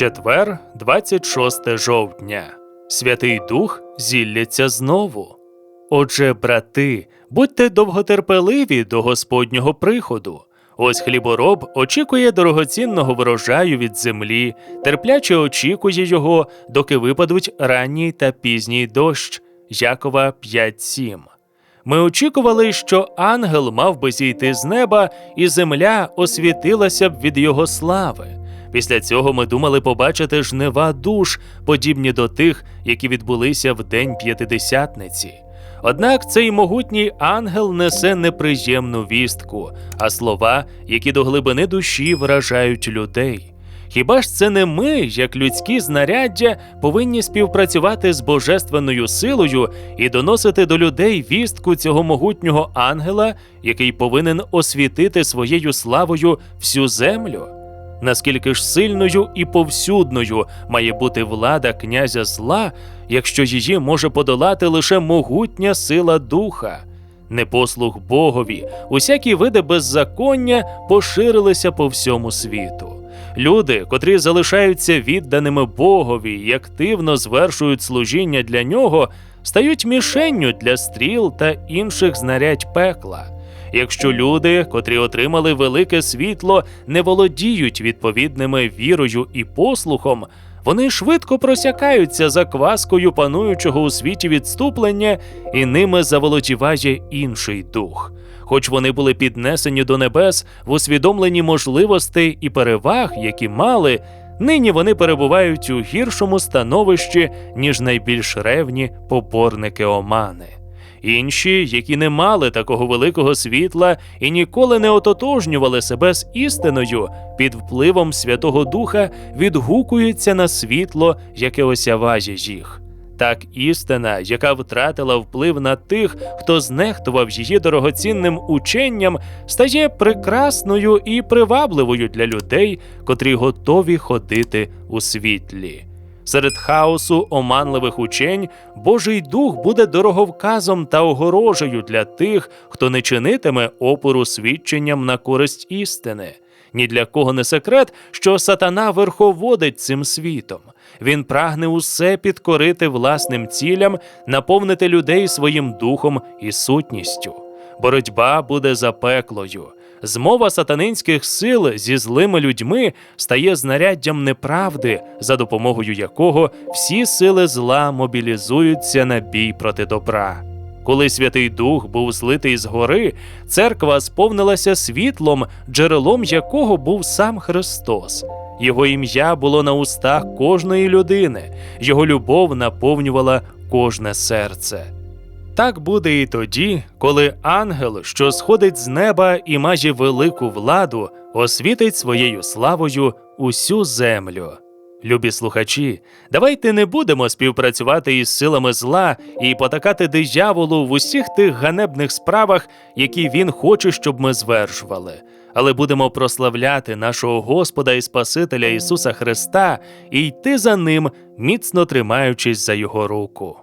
Четвер, 26 жовтня. Святий Дух зілляться знову. Отже, брати, будьте довготерпеливі до Господнього приходу. Ось хлібороб очікує дорогоцінного врожаю від землі, терпляче очікує його, доки випадуть ранній та пізній дощ. Якова 5.7. Ми очікували, що ангел мав би зійти з неба, і земля освітилася б від його слави. Після цього ми думали побачити жнива душ, подібні до тих, які відбулися в день п'ятидесятниці. Однак цей могутній ангел несе неприємну вістку, а слова, які до глибини душі вражають людей. Хіба ж це не ми, як людські знаряддя, повинні співпрацювати з божественною силою і доносити до людей вістку цього могутнього ангела, який повинен освітити своєю славою всю землю? Наскільки ж сильною і повсюдною має бути влада князя зла, якщо її може подолати лише могутня сила духа? Непослух Богові, усякі види беззаконня поширилися по всьому світу. Люди, котрі залишаються відданими Богові і активно звершують служіння для нього, стають мішенню для стріл та інших знарядь пекла. Якщо люди, котрі отримали велике світло, не володіють відповідними вірою і послухом, вони швидко просякаються закваскою пануючого у світі відступлення, і ними заволодіває інший дух. Хоч вони були піднесені до небес в усвідомленні можливостей і переваг, які мали, нині вони перебувають у гіршому становищі, ніж найбільш ревні поборники омани. Інші, які не мали такого великого світла і ніколи не ототожнювали себе з істиною, під впливом Святого Духа відгукуються на світло, яке осяває їх. Так істина, яка втратила вплив на тих, хто знехтував її дорогоцінним ученням, стає прекрасною і привабливою для людей, котрі готові ходити у світлі. Серед хаосу оманливих учень Божий Дух буде дороговказом та огорожею для тих, хто не чинитиме опору свідченням на користь істини. Ні для кого не секрет, що сатана верховодить цим світом. Він прагне усе підкорити власним цілям, наповнити людей своїм духом і сутністю. Боротьба буде запеклою. Змова сатанинських сил зі злими людьми стає знаряддям неправди, за допомогою якого всі сили зла мобілізуються на бій проти добра. Коли Святий Дух був злитий з гори, церква сповнилася світлом, джерелом якого був сам Христос. Його ім'я було на устах кожної людини, його любов наповнювала кожне серце. Так буде і тоді, коли ангел, що сходить з неба і має велику владу, освітить своєю славою усю землю. Любі слухачі, давайте не будемо співпрацювати із силами зла і потакати дияволу в усіх тих ганебних справах, які він хоче, щоб ми звершували. Але будемо прославляти нашого Господа і Спасителя Ісуса Христа і йти за Ним, міцно тримаючись за Його руку.